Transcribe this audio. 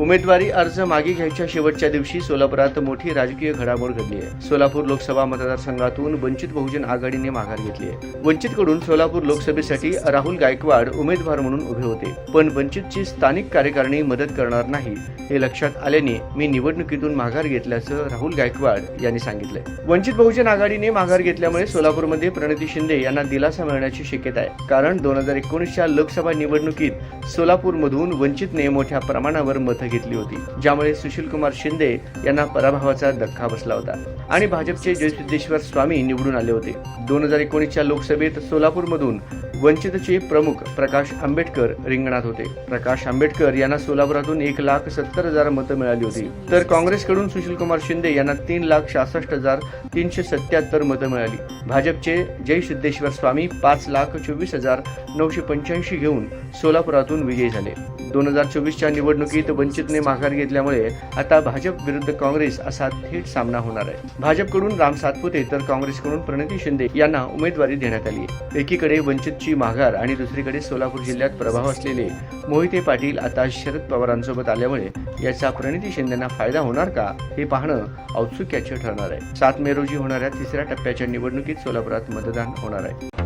उमेदवारी अर्ज मागे घ्यायच्या शेवटच्या दिवशी सोलापुरात मोठी राजकीय घडामोड घडली आहे. सोलापूर लोकसभा मतदारसंघातून वंचित बहुजन आघाडीने माघार घेतली आहे. वंचितकडून सोलापूर लोकसभेसाठी राहुल गायकवाड उमेदवार म्हणून उभे होते. पण वंचितची स्थानिक कार्यकारिणी मदत करणार नाही हे लक्षात आल्याने मी निवडणुकीतून माघार घेतल्याचं राहुल गायकवाड यांनी सांगितलंय. वंचित बहुजन आघाडीने माघार घेतल्यामुळे सोलापूरमध्ये प्रणिती शिंदे यांना दिलासा मिळण्याची शक्यता आहे. कारण दोन हजार एकोणीसच्या लोकसभा निवडणुकीत सोलापूरमधून वंचितने मोठ्या प्रमाणावर मतं घेतली होती ज्यामुळे सुशीलकुमार शिंदे यांना पराभवाचा धक्का बसला होता. आणि भाजपचे जयसिद्धेश्वर स्वामी निवडून आले होते. दोन हजार एकोणीसच्या लोकसभेत सोलापूरमधून वंचितचे प्रमुख प्रकाश आंबेडकर रिंगणात होते. प्रकाश आंबेडकर यांना सोलापुरातून एक लाख सत्तर हजार मतं मिळाली होती. तर काँग्रेसकडून सुशीलकुमार शिंदे यांना तीन लाख सहासष्ट हजार तीनशे सत्याहत्तर मतं मिळाली. भाजपचे जय सिद्धेश्वर स्वामी पाच लाख चोवीस हजार नऊशे पंच्याऐंशी घेऊन सोलापुरातून विजयी झाले. दोन हजार चोवीसच्या निवडणुकीत वंचितने माघार घेतल्यामुळे आता भाजप विरुद्ध काँग्रेस असा थेट सामना होणार आहे. भाजपकडून राम सातपुते तर काँग्रेसकडून प्रणिती शिंदे यांना उमेदवारी देण्यात आली एकीकडे वंचितची माघार आणि दुसरीकडे सोलापूर जिल्ह्यात प्रभाव असलेले मोहिते पाटील आता शरद पवारांसोबत आल्यामुळे याचा प्रणिती शिंदेना फायदा होणार का हे पाहणं औत्सुक्याचे ठरणार आहे. सात मे रोजी होणाऱ्या तिसऱ्या टप्प्याच्या निवडणुकीत सोलापुरात मतदान होणार आहे.